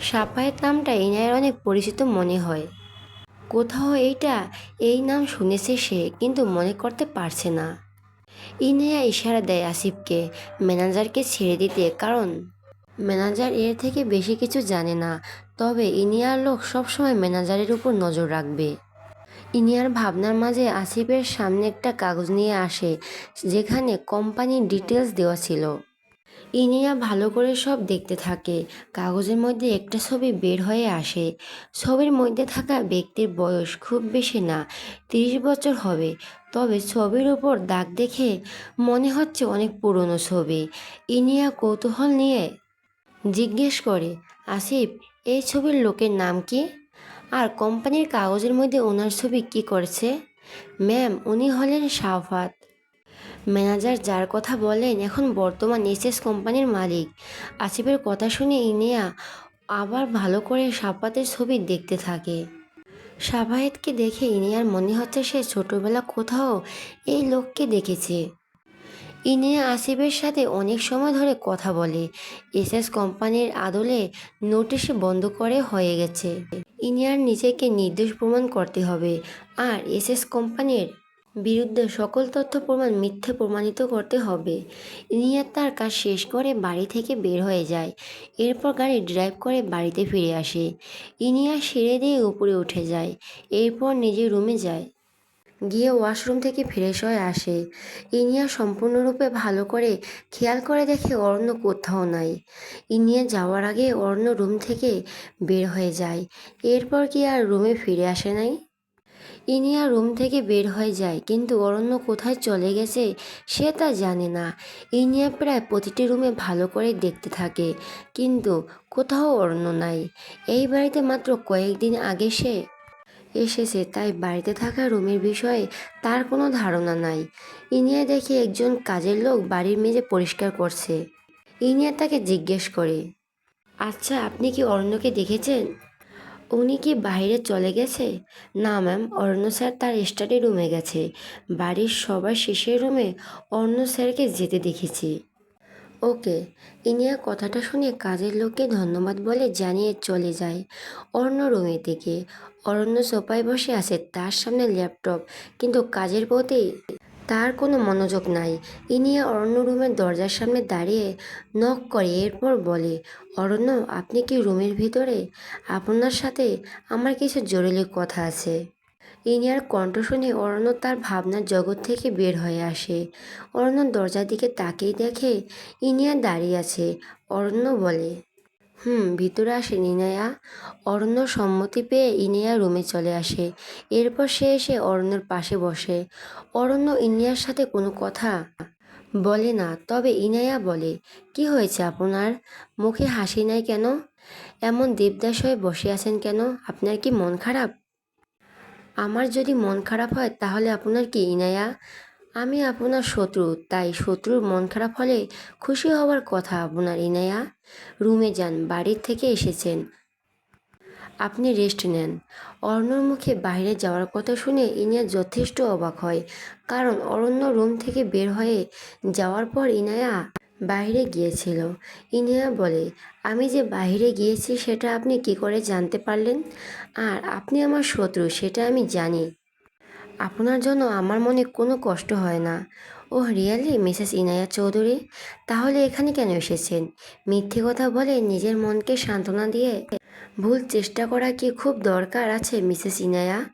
সাপায়ের নামটা ইনায়ের অনেক পরিচিত মনে হয়। কোথাও এইটা, এই নাম শুনেছে সে, কিন্তু মনে করতে পারছে না। ইনায়া ইশারা দেয় আসিফকে, ম্যানেজারকে ছেড়ে দিতে, কারণ ম্যানেজার এর থেকে বেশি কিছু জানে না, তবে ইনিয়ার লোক সবসময় ম্যানেজারের উপর নজর রাখবে। ইনিয়ার ভাবনার মাঝে আসিফের সামনে একটা কাগজ নিয়ে আসে, যেখানে কোম্পানির ডিটেলস দেওয়া ছিল। ইনিয়া ভালো করে সব দেখতে থাকে। কাগজের মধ্যে একটা ছবি বের হয়ে আসে। ছবির মধ্যে থাকা ব্যক্তির বয়স খুব বেশি না, তিরিশ বছর হবে। তবে ছবির উপর দাগ দেখে মনে হচ্ছে অনেক পুরনো ছবি। ইনিয়া কৌতূহল নিয়ে জিজ্ঞেস করে, আসিফ, এই ছবির লোকের নাম কি? আর কোম্পানির কাগজের মধ্যে ওনার ছবি কি করছে? ম্যাম, উনি হলেন শাফাত ম্যানেজার যার কথা বলেন, এখন বর্তমান এসএস কোম্পানির মালিক। আসিফের কথা শুনে ইনিয়া আবার ভালো করে সাফাতের ছবি দেখতে থাকে। সাফায়েতকে দেখে ইনিয়ার মনে হচ্ছে সে ছোটবেলা কোথাও এই লোককে দেখেছে। ইনিয়া আসিফের সাথে অনেক সময় ধরে কথা বলে। এসএস কোম্পানির আদলে নোটিশে বন্ধ করে হয়ে গেছে। ইনিয়ার নিজেকে নির্দোষ প্রমাণ করতে হবে। আর এসএস কোম্পানির বিরুদ্ধে সকল তথ্য প্রমাণ মিথ্যে প্রমাণিত করতে হবে। ইনিয়া তার কাজ শেষ করে বাড়ি থেকে বের হয়ে যায়। এরপর গাড়ি ড্রাইভ করে বাড়িতে ফিরে আসে। ইনিয়া সেরে দিয়ে উপরে উঠে যায়। এরপর নিজের রুমে যায়। গিয়ে ওয়াশরুম থেকে ফ্রেশ হয়ে আসে। ইনিয়া সম্পূর্ণরূপে ভালো করে খেয়াল করে দেখে অরণ্য কোথাও নাই। ইনিয়া যাওয়ার আগে অরণ্য রুম থেকে বের হয়ে যায়। এরপর কি আর রুমে ফিরে আসে নাই? ইনিয়া রুম থেকে বের হয়ে যায়, কিন্তু অরণ্য কোথায় চলে গেছে সে তা জানে না। ইনিয়া প্রায় প্রতিটি রুমে ভালো করে দেখতে থাকে, কিন্তু কোথাও অরণ্য নাই। এই বাড়িতে মাত্র কয়েকদিন আগে সে এসেছে, তাই বাড়িতে থাকা রুমের বিষয়ে তার কোনো ধারণা নাই। ইনিয়া দেখে একজন কাজের লোক বাড়ির মেঝে পরিষ্কার করছে। ইনিয়া তাকে জিজ্ঞেস করে আচ্ছা আপনি কি অরণ্যকে দেখেছেন? উনি কি বাইরে চলে গেছে? না, ম্যাম, অরণ্য স্যার তার স্টাডি রুমে গেছে। বাড়ির সবার শেষের রুমে অরণ্য স্যারকে যেতে দেখেছি। ওকে ইনিয়া কথাটা শুনে কাজের লোককে ধন্যবাদ বলে জানিয়ে চলে যায় অরণ্য রুমের দিকে। অরণ্য সোফায় বসে আছে তার সামনে ল্যাপটপ কিন্তু কাজের প্রতি তার কোনো মনোযোগ নাই। ইনিয়া অরণ্য রুমের দরজার সামনে দাঁড়িয়ে নক করে, এরপর বলে, অরণ্য, আপনি কি রুমের ভিতরে? আপনার সাথে আমার কিছু জরুরি কথা আছে। ইনিয়ার কণ্ঠ শুনে অরণ্য তার ভাবনার জগৎ থেকে বের হয়ে আসে। অরণ্য দরজার দিকে তাকিয়ে দেখে ইনিয়া দাঁড়িয়ে আছে। অরণ্য বলে হুম, ভিতরে আসেন ইনায়া অরণ্য সম্মতি পেয়ে ইনিয়া রুমে চলে আসে। এরপর সে এসে অরণ্যর পাশে বসে। অরণ্য ইনিয়ার সাথে কোনো কথা বলে না, তবে ইনায়া বলে, কি হয়েছে আপনার? মুখে হাসি নাই কেন? এমন দেবদাস হয়ে বসে আছেন কেন? আপনার কি মন খারাপ? আমার যদি মন খারাপ হয় তাহলে আপনার কি, ইনায়া? আমি আপনার শত্রু, তাই শত্রুর মন খারাপ হলে খুশি হওয়ার কথা আপনার ইনায়া। রুমে যান, বাড়ির থেকে এসেছেন। আপনি রেস্ট নেন। অরণ্যর মুখে বাইরে যাওয়ার কথা শুনে ইনিয়া যথেষ্ট অবাক হয়, কারণ অরণ্য রুম থেকে বের হয়ে যাওয়ার পর ইনায়া বাইরে গিয়েছিল। ইনিয়া বলে, আমি যে বাইরে গিয়েছি সেটা আপনি কি করে জানতে পারলেন? আর আপনি আমার শত্রু, সেটা আমি জানি। আপনার জন্য আমার মনে কোনো কষ্ট হয় না। ও রিয়ালি? মিসেস ইনায়া চৌধুরী, তাহলে এখানে কেন এসেছেন? মিথ্যে কথা বলে নিজের মনকে সান্ত্বনা দিয়ে ভুল চেষ্টা করা কি খুব দরকার আছে, মিসেস ইনায়া?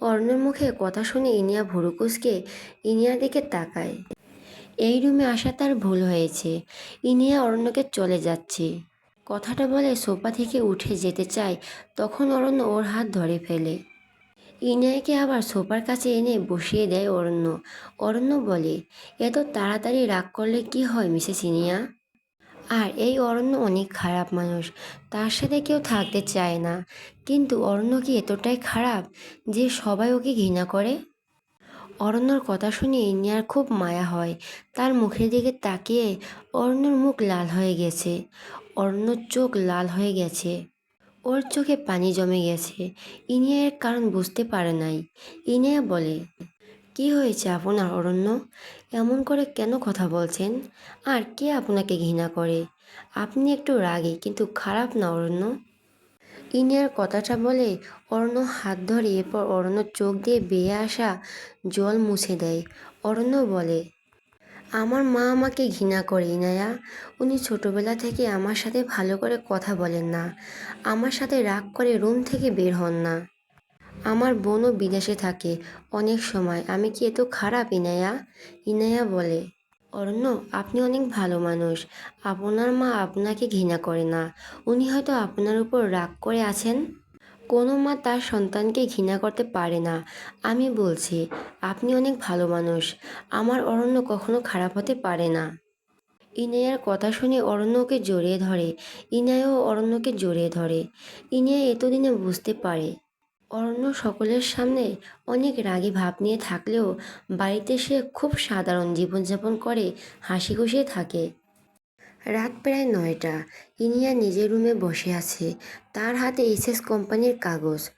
অর্ণর মুখে কথা শুনে ইনিয়া ভুরুকুসকে ইনিয়ার দিকে তাকায়। এই রুমে আসা তার ভুল হয়েছে। ইনিয়া অরণ্যকে চলে যাচ্ছে। কথাটা বলে সোফা থেকে উঠে যেতে চায়, তখন অরণ্য ওর হাত ধরে ফেলে। ইনায়াকে আবার সোফার কাছে এনে বসিয়ে দেয় অরণ্য। অরণ্য বলে, এত তাড়াতাড়ি রাগ করলে কি হয়, মিসেস ইনিয়া? আর এই অরণ্য অনেক খারাপ মানুষ, তার সাথে কেউ থাকতে চায় না। কিন্তু অরণ্য কি এতটাই খারাপ যে সবাই ওকে ঘৃণা করে? অরণ্যর কথা শুনে ইনিয়ার খুব মায়া হয়। তার মুখের দিকে তাকিয়ে অরণ্যর মুখ লাল হয়ে গেছে। অরণ্যর চোখ লাল হয়ে গেছে। ওর চোখে পানি জমে গেছে। ইনিয়া এর কারণ বুঝতে পারে নাই। ইনিয়া বলে, কি হয়েছে আপনার অরণ্য? এমন করে কেন কথা বলছেন? আর কে আপনাকে ঘৃণা করে? আপনি একটু রাগী, কিন্তু খারাপ না অরণ্য? ইনিয়ার কথাটা বলে অরণ্য হাত ধরে এরপর অরণ্য চোখ দিয়ে বেয়ে আসা জল মুছে দেয়। অরণ্য বলে আমার মা আমাকে ঘৃণা করে ইনায়া উনি ছোটবেলা থেকে আমার সাথে ভালো করে কথা বলেন না। আমার সাথে রাগ করে রুম থেকে বের হন না। আমার বোনও বিদেশে থাকে অনেক সময়। আমি কি এত খারাপ, ইনায়া? ইনায়া বলে, অরণ্য, আপনি অনেক ভালো মানুষ। আপনার মা আপনাকে ঘৃণা করে না। উনি হয়তো আপনার উপর রাগ করে আছেন। কোনো মা তার সন্তানকে ঘৃণা করতে পারে না। আমি বলছি, আপনি অনেক ভালো মানুষ। আমার অরণ্য কখনো খারাপ হতে পারে না। ইনায়ার কথা শুনে অরণ্যকে জড়িয়ে ধরে। ইনায়াও অরণ্যকে জড়িয়ে ধরে। ইনায়া এতদিনে বুঝতে পারে। অরণ্য সকলের সামনে অনেক রাগী ভাব নিয়ে থাকলেও বাড়িতে সে খুব সাধারণ জীবনযাপন করে হাসি খুশি থাকে। রাত প্রায় নয়টা। ইনিয়া নিজের রুমে বসে আছে। তার হাতে এসএস কোম্পানির কাগজ।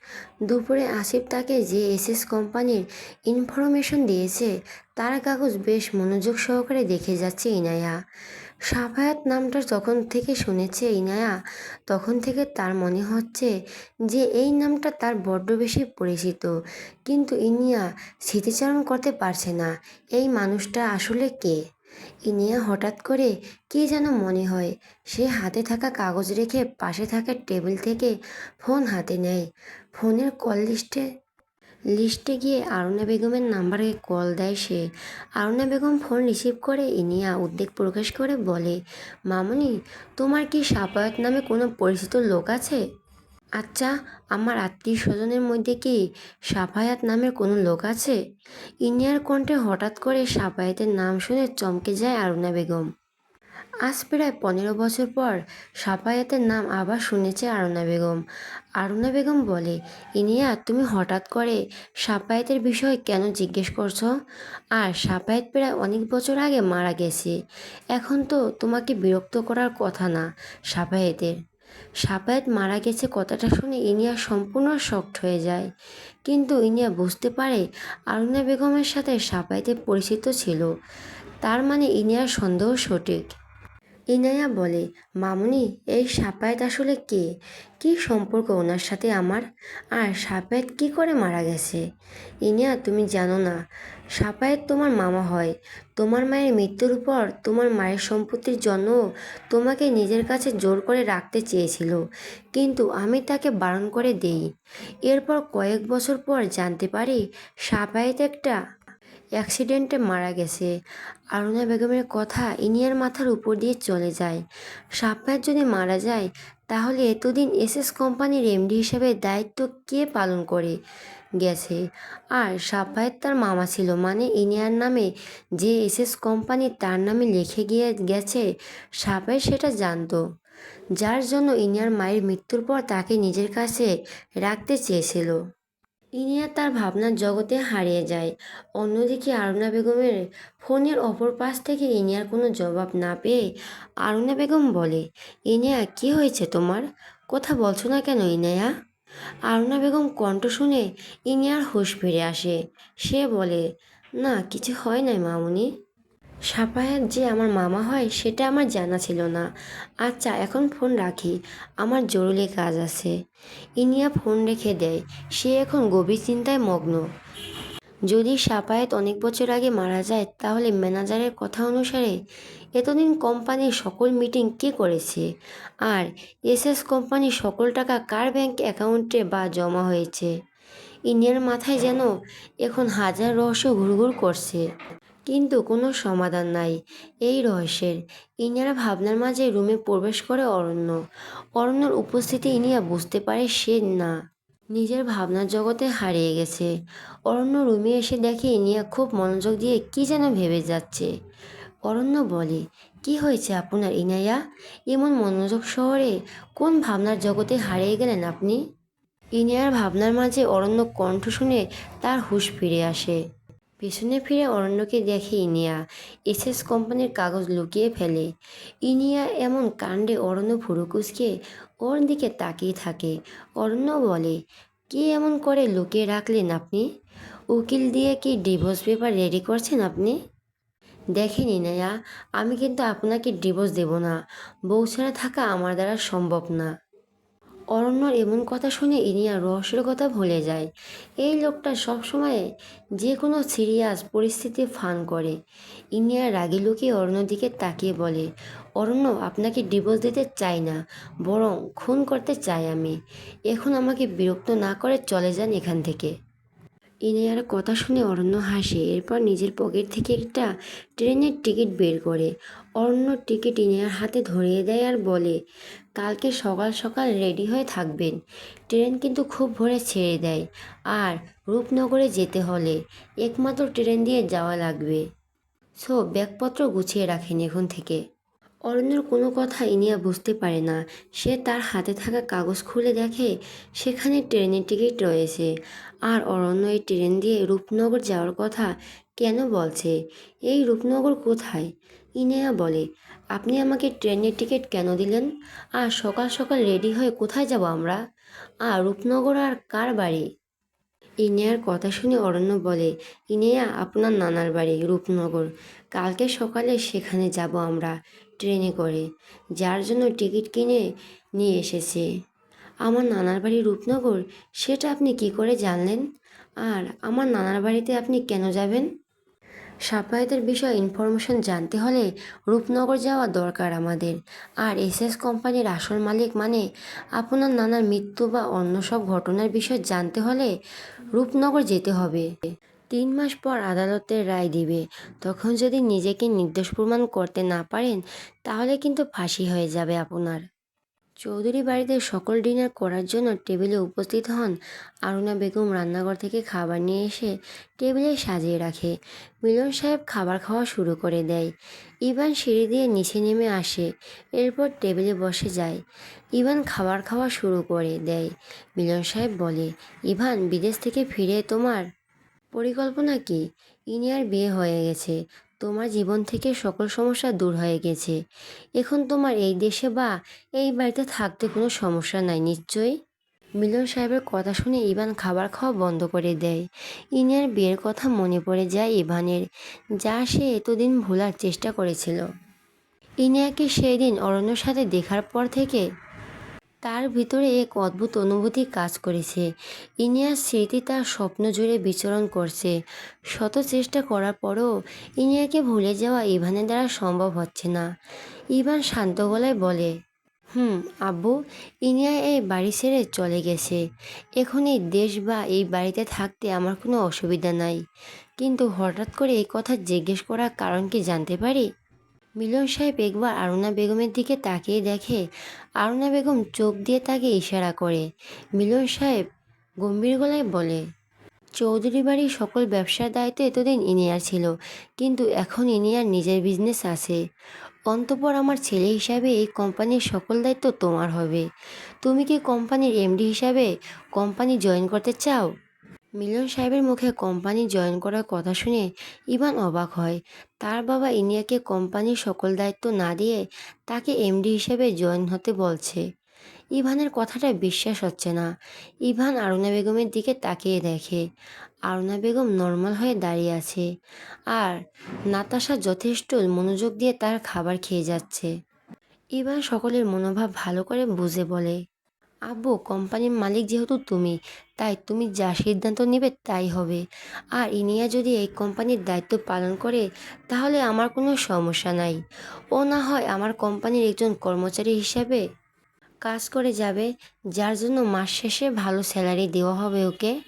দুপুরে আসিফ তাকে যে এসএস কোম্পানির ইনফরমেশন দিয়েছে, তার কাগজ বেশ মনোযোগ সহকারে দেখে যাচ্ছে ইনায়া। সাফায়াত নামটা যখন থেকে শুনেছে ইনায়া, তখন থেকে তার মনে হচ্ছে যে এই নামটা তার বড্ড বেশি পরিচিত। কিন্তু ইনিয়া স্মৃতিচারণ করতে পারছে না। এই মানুষটা আসলে কে? ইনিয়া হঠাৎ করে কে যেন মনে হয়। সে হাতে থাকা কাগজ রেখে পাশে থাকা টেবিল থেকে ফোন হাতে নেয়। ফোনের কল লিস্টে লিস্টে গিয়ে আরুণা বেগমের নাম্বারে কল দেয় সে। আরুণা বেগম ফোন রিসিভ করে ইনিয়া উদ্বেগ প্রকাশ করে বলে, মামনি, তোমার কি সাপায়ত নামে কোনো পরিচিত লোক আছে? আচ্ছা আমার আত্মীয় স্বজনের মধ্যে কি সাফায়াত নামের কোনো লোক আছে? ইনিয়ার কণ্ঠে হঠাৎ করে সাফায়াতের নাম শুনে চমকে যায় আরুণা বেগম। আজ প্রায় পনেরো বছর পর সাফায়াতের নাম আবার শুনেছে আরুণা বেগম। আরুণা বেগম বলে, ইনিয়া, তুমি হঠাৎ করে সাফায়াতের বিষয়ে কেন জিজ্ঞেস করছ? আর সাফায়াত প্রায় অনেক বছর আগে মারা গেছে। এখন তো তোমাকে বিরক্ত করার কথা না সাফায়াতের। সাফায়াত মারা গেছে কথাটা শুনে ইনিয়া সম্পূর্ণ শক্ট হয়ে যায়। কিন্তু ইনিয়া বুঝতে পারে আরুনা বেগমের সাথে সাফায়াতের পরিচিত ছিল। তার মানে ইনিয়ার সন্দেহ সঠিক। ইনায়া বলে, মামুনি, এই সাপায়েত আসলে কে? কি সম্পর্ক ওনার সাথে আমার? আর সাপায়েত কি করে মারা গেছে? ইনিয়া, তুমি জানো না সাপায়েত তোমার মামা হয়। তোমার মায়ের মৃত্যুর পর তোমার মায়ের সম্পত্তির জন্য তোমাকে নিজের কাছে জোর করে রাখতে চেয়েছিল। কিন্তু আমি তাকে বারণ করে দেই। এরপর কয়েক বছর পর জানতে পারি সাপায়েত একটা অ্যাক্সিডেন্টে মারা গেছে। আরুণা বেগমের কথা ইনিয়ার মাথার উপর দিয়ে চলে যায়। সাপ্পাত যদি মারা যায়, তাহলে এতদিন এসএস কোম্পানির এমডি হিসেবে দায়িত্ব কে পালন করে গেছে? আর সাপ্পায়েত তার মামা ছিল মানে ইনিয়ার নামে যে এসএস কোম্পানি তার নামে লিখে গিয়ে গেছে সাপ্পায়েত সেটা জানতো। যার জন্য ইনিয়ার মায়ের মৃত্যুর পর তাকে নিজের কাছে রাখতে চেয়েছিল। ইনিয়া তার ভাবনার জগতে হারিয়ে যায়। অন্যদিকে আরুনা বেগমের ফোনের অপর পাশ থেকে ইনিয়ার কোনো জবাব না পেয়ে আরুনা বেগম বলে, ইনিয়া, কি হয়েছে তোমার? কথা বলছো না কেন ইনায়া? আরুনা বেগম কণ্ঠ শুনে ইনিয়ার হুঁশ ফিরে আসে। সে বলে, না, কিছু হয় নাই মামুনি। সাপায়াত যে আমার মামা হয়, সেটা আমার জানা ছিল না। আচ্ছা এখন ফোন রাখি, আমার জরুরি কাজ আছে। ইনিয়া ফোন রেখে দেয়, সে এখন গভীর চিন্তায় মগ্ন। যদি সাপায়াত অনেক বছর আগে মারা যায়, তাহলে ম্যানেজারের কথা অনুসারে এতদিন কোম্পানির সকল মিটিং কে করেছে? আর এসএস কোম্পানির সকল টাকা কার ব্যাংক অ্যাকাউন্টে বা জমা হয়েছে? ইনিয়ার মাথায় যেন এখন হাজার রহস্য ঘুরঘুর করছে। কিন্তু কোনো সমাধান নাই। এই রহস্যের। ইনিয়ার ভাবনার মাঝে রুমে প্রবেশ করে অরণ্য। অরণ্যর উপস্থিতি ইনিয়া বুঝতে পারে সে না। নিজের ভাবনার জগতে হারিয়ে গেছে। অরণ্য রুমে এসে দেখে ইনিয়া খুব মনোযোগ দিয়ে কি যেন ভেবে যাচ্ছে। অরণ্য বলে, কি হয়েছে আপনার ইনায়া এমন মনোযোগ শহরে কোন ভাবনার জগতে হারিয়ে গেলেন আপনি? ইনিয়ার ভাবনার মাঝে অরণ্য কণ্ঠ শুনে তার হুঁশ ফিরে আসে। পেছনে ফিরে অরণ্যকে দেখে ইনিয়া এসএস কোম্পানির কাগজ লুকিয়ে ফেলে। ইনিয়া এমন কাণ্ডে অরণ্য ফুরুকুসকে ওর দিকে তাকিয়ে থাকে। অরণ্য বলে, কি এমন করে লুকিয়ে রাখলেন আপনি? উকিল দিয়ে কি ডিভোর্স পেপার রেডি করছেন আপনি? দেখেন ইনায়া, আমি কিন্তু আপনাকে ডিভোর্স দেব না। বউ ছাড়া থাকা আমার দ্বারা সম্ভব না। অরণ্যর এমন কথা শুনে ইনিয়া রহস্যের কথা ভুলে যায়। এই লোকটা সবসময় যে কোনো সিরিয়াস পরিস্থিতি ফান করে। ইনিয়া রাগে লুকিয়ে অরণ্যর দিকে তাকিয়ে বলে, অরণ্য, আপনাকে ডিভোর্স দিতে চাই না, বরং খুন করতে চাই আমি। এখন আমাকে বিরক্ত না করে চলে যান এখান থেকে। ইনিয়ার কথা শুনে অরণ্য হাসে, এরপর নিজের পকেট থেকে একটা ট্রেনের টিকিট বের করে। অরণ্য টিকিট ইনিয়ার হাতে ধরিয়ে দেয় আর বলে কালকে সকাল সকাল রেডি হয়ে থাকবেন। ট্রেন কিন্তু খুব ভোরে ছেড়ে দেয়। আর রূপনগরে যেতে হলে একমাত্র ট্রেন দিয়ে যাওয়া লাগবে। সো, ব্যাগপত্র গুছিয়ে রাখেন এখন থেকে। অরণ্যর কোনো কথা ইনিয়া বুঝতে পারে না। সে তার হাতে থাকা কাগজ খুলে দেখে সেখানে ট্রেনের টিকিট রয়েছে। আর অরণ্য এই ট্রেন দিয়ে রূপনগর যাওয়ার কথা কেন বলছে? এই রূপনগর কোথায়? ইনিয়া বলে আপনি আমাকে ট্রেনের টিকিট কেন দিলেন? আর সকাল সকাল রেডি হয়ে কোথায় যাব আমরা? আর রূপনগর আর কার বাড়ি? ইনিয়ার কথা শুনে অরণ্য বলে, ইনিয়া আপনার নানার বাড়ি, রূপনগর। কালকে সকালে সেখানে যাব আমরা, ট্রেনে করে। যার জন্য টিকিট কিনে নিয়ে এসেছে। আমার নানার বাড়ি রূপনগর? সেটা আপনি কি করে জানলেন? আর আমার নানার বাড়িতে আপনি কেন যাবেন? সাপ্তাহিতের বিষয়ে ইনফরমেশন জানতে হলে রূপনগর যাওয়া দরকার আমাদের। আর এসএস কোম্পানির আসল মালিক মানে আপনার নানার মৃত্যু বা অন্য সব ঘটনার বিষয়ে জানতে হলে রূপনগর যেতে হবে। তিন মাস পর আদালতের রায় দিবে। তখন যদি নিজেকে নির্দোষ প্রমাণ করতে না পারেন, তাহলে কিন্তু ফাঁসি হয়ে যাবে আপনার। চৌধুরী বাড়িতে সকল ডিনার করার জন্য টেবিলে উপস্থিত হন আরুনা বেগম রান্নাঘর থেকে খাবার নিয়ে এসে টেবিলে সাজিয়ে রাখে। মিলন সাহেব খাবার খাওয়া শুরু করে দেয়। ইভান সিঁড়ি দিয়ে নিচে নেমে আসে, এরপর টেবিলে বসে যায়। ইভান খাবার খাওয়া শুরু করে দেয়। মিলন সাহেব বলে, ইভান, বিদেশ থেকে ফিরে তোমার পরিকল্পনা কি? ইনিয়ার বিয়ে হয়ে গেছে। তোমার জীবন থেকে সকল সমস্যা দূর হয়ে গেছে। এখন তোমার এই দেশে বা এই বাড়িতে থাকতে কোনো সমস্যা নাই, নিশ্চয়ই? মিলন সাহেবের কথা শুনে ইভান খাবার খাওয়া বন্ধ করে দেয়। ইনিয়ার বিয়ের কথা মনে পড়ে যায় ইভানের, যা সে এতদিন ভোলার চেষ্টা করেছিল। ইনিয়াকে সেই দিন অরণ্যর সাথে দেখার পর থেকে তার ভিতরে এক অদ্ভুত অনুভূতি কাজ করেছে। ইনিয়ার স্মৃতি তার স্বপ্ন জুড়ে বিচরণ করছে। শত চেষ্টা করার পরও ইনিয়াকে ভুলে যাওয়া ইভানের দ্বারা সম্ভব হচ্ছে না। ইভান শান্ত গলায় বলে, হুম, আব্বু, ইনিয়া এই বাড়ি ছেড়ে চলে গেছে। এখন এই দেশ বা এই বাড়িতে থাকতে আমার কোনো অসুবিধা নাই। কিন্তু হঠাৎ করে এই কথা জিজ্ঞেস করার কারণ কি জানতে পারি? মিলন সাহেব একবার আরুনা বেগমের দিকে তাকিয়ে দেখে, আরুনা বেগম চোখ দিয়ে তাকে ইশারা করে। মিলন সাহেব গম্ভীর গলায় বলে, চৌধুরী বাড়ির সকল ব্যবসার দায়িত্ব এতদিন ইনিয়ার ছিল, কিন্তু এখন ইনিয়ার নিজের বিজনেস আছে। অন্তপর আমার ছেলে হিসাবে এই কোম্পানির সকল দায়িত্ব তোমার হবে। তুমি কি কোম্পানির এমডি হিসাবে কোম্পানি জয়েন করতে চাও? মিলন সাহেবের মুখে কোম্পানি জয়েন করার কথা শুনে ইভান অবাক হয়। তার বাবা ইনিয়াকে কোম্পানির সকল দায়িত্ব না দিয়ে তাকে এমডি হিসেবে জয়েন হতে বলছে। ইভানের কথাটা বিশ্বাস হচ্ছে না। ইভান আরুনা বেগমের দিকে তাকিয়ে দেখে। আরুনা বেগম নর্মাল হয়ে দাঁড়িয়ে আছে আর নাতাশা যথেষ্ট মনোযোগ দিয়ে তার খাবার খেয়ে যাচ্ছে। ইভান সকলের মনোভাব ভালো করে বুঝে বলে আব্বু, কোম্পানির মালিক যেহেতু তুমি, তাই তুমি যা সিদ্ধান্ত নেবে তাই হবে। আর ইনিয়া যদি এই কোম্পানির দায়িত্ব পালন করে, তাহলে আমার কোনো সমস্যা নাই। ও না হয় আমার কোম্পানির একজন কর্মচারী হিসাবে কাজ করে যাবে, যার জন্য মাস শেষে ভালো স্যালারি দেওয়া হবে ওকে।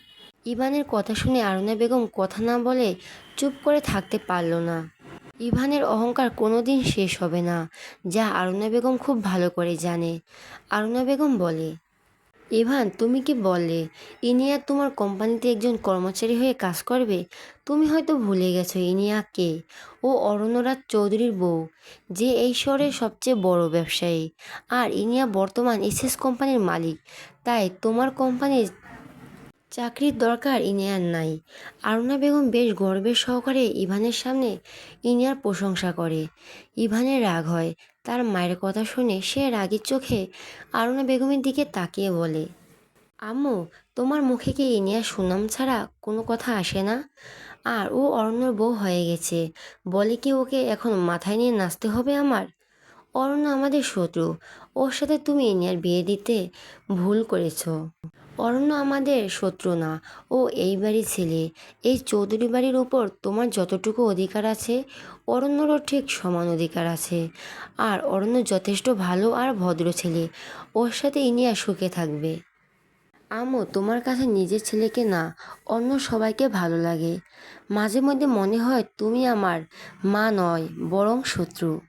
ইভানের কথা শুনে আরুনা বেগম কথা না বলে চুপ করে থাকতে পারল না। ইভানের অহংকার কোনোদিন শেষ হবে না, যা আরুনা বেগম খুব ভালো করে জানে। আরুনা বেগম বলে, ইভান, তুমি কি বললে? ইনিয়া তোমার কোম্পানিতে একজন কর্মচারী হয়ে কাজ করবে? তুমি হয়তো ভুলে গেছো ইনিয়া কে? ও অরণ্যরাজ চৌধুরীর বউ, যে এই শহরের সবচেয়ে বড় ব্যবসায়ী। আর ইনিয়া বর্তমান এসএস কোম্পানির মালিক, তাই তোমার কোম্পানির চাকরির দরকার ইনিয়ার নাই। আরুনা বেগম বেশ গর্বের সহকারে ইভানের সামনে ইনিয়ার প্রশংসা করে। ইভানের রাগ হয়, তার মায়ের কথা শুনে সে রাগের চোখে আরুনা বেগমের দিকে তাকিয়ে বলে, আম্মু, তোমার মুখে কি ইনিয়ার সুনাম ছাড়া কোনো কথা আসে না? আর ও অরণ্যর বউ হয়ে গেছে, বলে কি ওকে এখন মাথায় নিয়ে নাচতে হবে আমার? অরণ্য আমাদের শত্রু, ওর সাথে তুমি ইনিয়ার বিয়ে দিতে ভুল করেছ। অরণ্য আমাদের শত্রু না। ও এই বাড়ির ছেলে। এই চৌধুরী বাড়ির উপর তোমার যতটুকু অধিকার আছে, অরণ্যরও ঠিক সমান অধিকার আছে। আর অরণ্য যথেষ্ট ভালো আর ভদ্র ছেলে। ওর সাথে ইনিয়া সুখে থাকবে। আমও তোমার কাছে নিজের ছেলেকে না, অন্য সবাইকে ভালো লাগে। মাঝে মধ্যে মনে হয় তুমি আমার মা নয়, বরং শত্রু।